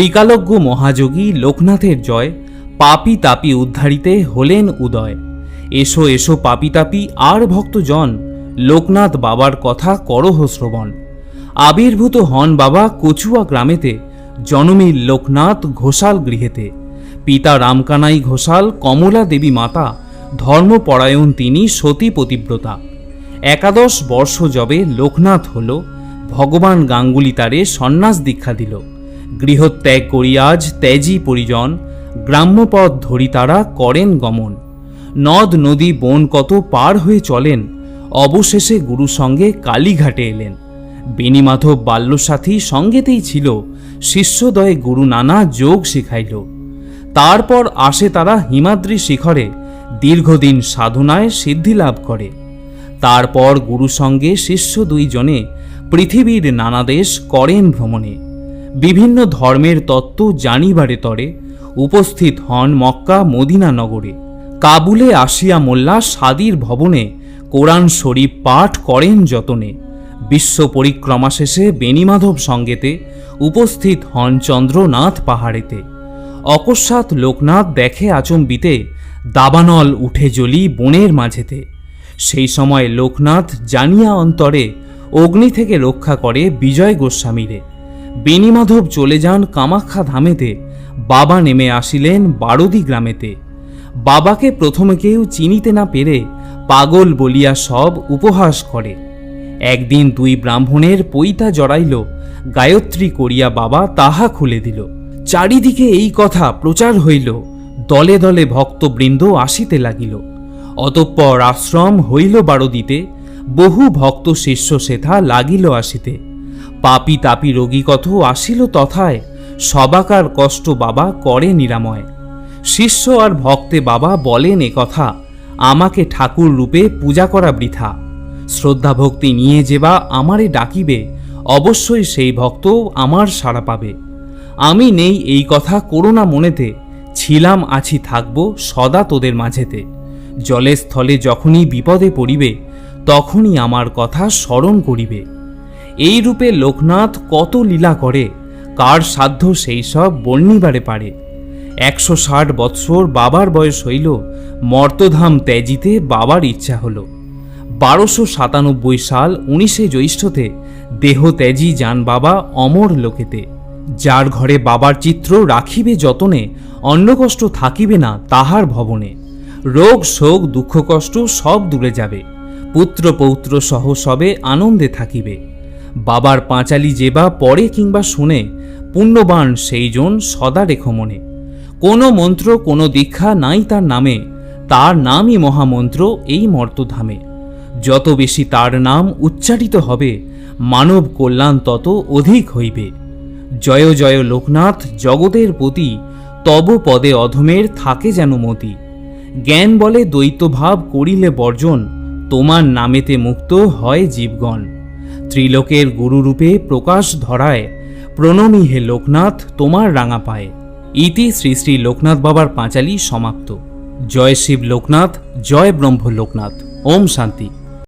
ত্রিকালজ্ঞ মহাযোগী লোকনাথের জয়, পাপি তাপি উদ্ধারিতে হলেন উদয়। এসো এসো পাপি তাপি, আর ভক্তজন, লোকনাথ বাবার কথা করহ শ্রবণ। আবির্ভূত হন বাবা কচুয়া গ্রামেতে, জনমীর লোকনাথ ঘোষাল গৃহেতে। পিতা রামকানাই ঘোষাল, কমলা দেবী মাতা, ধর্মপরায়ণ তিনি সতী পতিব্রতা। একাদশ বর্ষ যবে লোকনাথ হল, ভগবান গাঙ্গুলি তারে সন্ন্যাস দীক্ষা দিল। গৃহত্যাগ করি আজ, ত্যাজি পরিজন। গ্রাম্যপথ ধরি তারা, করেন গমন। নদ নদী বন কত পার হয়ে চলেন, অবশেষে গুরু সঙ্গে কালীঘাটে এলেন। বেণীমাধব বাল্যসাথী সঙ্গেতেই ছিল শিষ্যদয়ে গুরু নানা যোগ শিখাইল। তারপর আসে তারা হিমাদ্রি শিখরে, দীর্ঘদিন সাধনায় সিদ্ধি লাভ করে। তারপর গুরু সঙ্গে শিষ্য দুইজনে পৃথিবীর নানা দেশ করেন ভ্রমণে। বিভিন্ন ধর্মের তত্ত্ব জানিবারে তরে উপস্থিত হন মক্কা মদিনা নগরে। কাবুলে আসিয়া মোল্লা সাদির ভবনে কোরআন শরীফ পাঠ করেন যতনে। বিশ্ব পরিক্রমা শেষে বেণীমাধব সঙ্গেতে উপস্থিত হন চন্দ্রনাথ পাহাড়েতে। অকস্মাৎ লোকনাথ দেখে আচম্বিতে দাবানল উঠে জ্বলি বনের মাঝেতে। সেই সময় লোকনাথ জানিয়া অন্তরে অগ্নি থেকে রক্ষা করে বিজয় গোস্বামীরে। বেণীমাধব চলে যান কামাখ্যা ধামেতে। বাবা নেমে আসিলেন বারদি গ্রামেতে। বাবাকে প্রথমে কেউ চিনিতে না পেরে পাগল বলিয়া সব উপহাস করে। একদিন দুই ব্রাহ্মণের পৈতা জড়াইল, গায়ত্রী করিয়া বাবা তাহা খুলে দিল। চারিদিকে এই কথা প্রচার হইল, দলে দলে ভক্তবৃন্দ আসিতে লাগিল। অতঃপর আশ্রম হইল বারদিতে, বহু ভক্ত শিষ্য সেথা লাগিল আসিতে। পাপি তাপি রোগী কত আসিল তথায়, সবাকার কষ্ট বাবা করে নিরাময়। শিষ্য আর ভক্তে বাবা বলেন এ কথা, আমাকে ঠাকুর রূপে পূজা করা বৃথা। শ্রদ্ধা ভক্তি নিয়ে যে বা আমারে ডাকিবে, অবশ্যই সেই ভক্ত আমার সাড়া পাবে। আমি নেই এই কথা করোনা মনেতে, ছিলাম আছি থাকব সদা তোদের মাঝেতে। জলে স্থলে যখনই বিপদে পড়িবে, তখনই আমার কথা স্মরণ করিবে। এই রূপে লোকনাথ কত লীলা করে, কার সাধ্য সেই সব বর্ণিবারে পারে। একশো ষাট বৎসর বাবার বয়স হইল, মর্তধাম ত্যাজিতে বাবার ইচ্ছা হলো। বারোশো সাতানব্বই সাল উনিশে জ্যৈষ্ঠতে দেহ ত্যাজি যান বাবা অমর লোকেতে। যার ঘরে বাবার চিত্র রাখিবে যতনে, অন্নকষ্ট থাকিবে না তাহার ভবনে। রোগ, শোক, দুঃখ, কষ্ট সব দূরে যাবে। পুত্র পৌত্র সহ সবে আনন্দে থাকিবে। বাবার পাঁচালি যেবা পড়ে কিংবা শুনে, পুণ্যবান সেইজন সদা রেখো মনে। কোনো মন্ত্র, কোনো দীক্ষা নাই তার নামে, তার নামই মহামন্ত্র এই মর্তধামে। যত বেশি তার নাম উচ্চারিত হবে, মানব কল্যাণ তত অধিক হইবে। জয় জয় লোকনাথ, জগতের প্রতি, তব পদে অধমের থাকে যেন মতি। জ্ঞান বলে দ্বৈতভাব করিলে বর্জন, তোমার নামেতে মুক্ত হয় জীবগণ। ত্রিলোকের গুরুরূপে প্রকাশ ধরায়, প্রণমী হে লোকনাথ, তোমার রাঙা পায়ে। ইতি শ্রী শ্রী লোকনাথ বাবার পাঁচালী সমাপ্ত। জয় শিব লোকনাথ, জয় ব্রহ্ম লোকনাথ। ওম শান্তি।